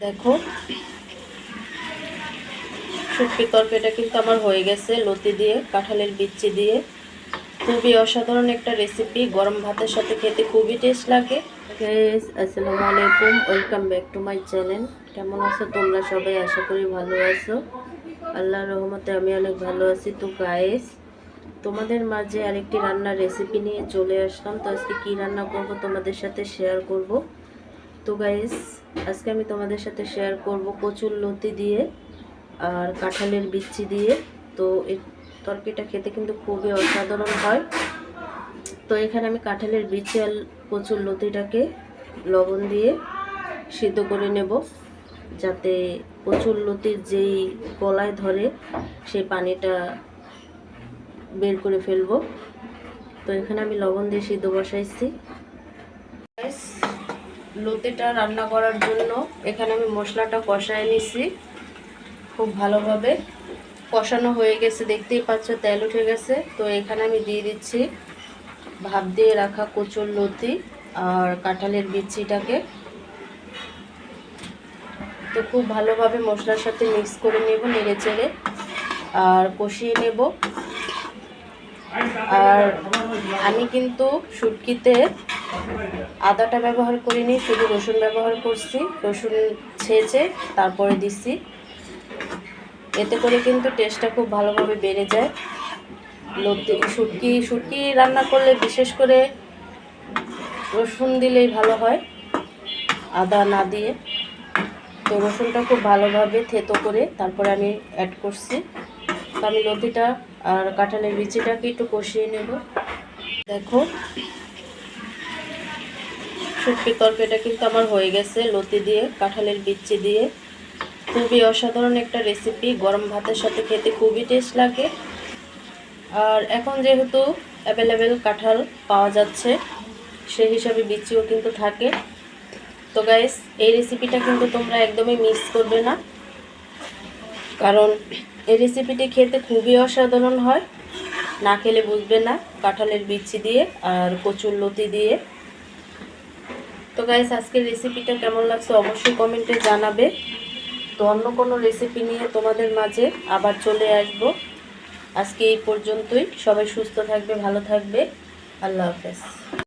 দেখো। শুটকি তরকারিটা কিন্তু আমার হয়ে গেছে লতি দিয়ে, কাঁঠালের বিচ্ছি দিয়ে। খুবই অসাধারণ একটা রেসিপি গরম ভাতের সাথে খেতে খুবই টেস্ট লাগে। আসসালামু আলাইকুম welcome back to my channel কেমন আছো তোমরা সবাই? আশা করি ভালো আছো। আল্লাহর রহমতে আমি অনেক ভালো আছি। তো গাইস তোমাদের মাঝে আরেকটি রান্নার রেসিপি নিয়ে চলে আসলাম। তো আজকে কী রান্না করব তোমাদের সাথে শেয়ার করব। তো গাইস আজকে আমি তোমাদের সাথে শেয়ার করব কচুর লতি দিয়ে আর কাঁঠালের বিচি দিয়ে। তো এই তরকারিটা খেতে কিন্তু খুবই অসাধারণ হয়। তো এখানে আমি কাঁঠালের বিচি আর কচুর লতিটাকে লবণ দিয়ে সিদ্ধ করে নেব, যাতে কচুর লতির যেই গলায় ধরে সেই পানিটা বের করে ফেলব। তো এখানে আমি লবণ দিয়ে সিদ্ধ বসাইছি। লতিটা রান্না করার জন্য এখানে আমি মশলাটা কষায় নিছি। খুব ভালোভাবে। কষানো হয়ে গেছে, দেখতেই পাচ্ছ, তেল উঠে গেছে। তো এখানে আমি দিয়ে দিচ্ছি ভাপ দিয়ে রাখা কচুর লতি আর কাঁঠালের বিচিটাকে। তো খুব ভালোভাবে মশলার সাথে মিক্স করে নেব নেড়ে চেড়ে আর কষিয়ে নেব। আর আমি কিন্তু শুটকিতে আদাটা ব্যবহার করিনি, শুধু রসুন ব্যবহার করছি। রসুন ছেঁচে তারপরে দিচ্ছি। এতে করে কিন্তু টেস্টটা খুব ভালোভাবে বেড়ে যায়। লতি, শুটকি শুটকি রান্না করলে বিশেষ করে রসুন দিলেই ভালো হয়, আদা না দিয়ে। তো রসুনটা খুব ভালোভাবে থেতো করে তারপরে আমি অ্যাড করছি। তো আমি লতিটা আর কাঁঠালের বিচিটাকে একটু কষিয়ে নেব। দেখো শুটকির তরকারিটা কিন্তু আমার হয়ে গেছে, লতি দিয়ে, কাঁঠালের বিচি দিয়ে। খুবই অসাধারণ একটা রেসিপি গরম ভাতের সাথে খেতে খুবই টেস্ট লাগে। আর এখন যেহেতু অ্যাভেলেবেল কাঁঠাল পাওয়া যাচ্ছে, সেই হিসাবে বিচিও কিন্তু থাকে। তো গাইস এই রেসিপিটা কিন্তু তোমরা একদমই মিস করবে না। কারণ এই রেসিপিটি খেতে খুবই অসাধারণ হয়। না খেলে বুঝবে না, কাঁঠালের বিচি দিয়ে আর কচুর লতি দিয়ে। তো গাইস আজকে রেসিপিটা কেমন লাগছে অবশ্যই কমেন্টে জানাবে। তো অন্য কোনো রেসিপি নিয়ে তোমাদের মাঝে আবার চলে আসব। আজকে এই পর্যন্তই। সবাই সুস্থ থাকবে, ভালো থাকবে। আল্লাহ হাফেজ।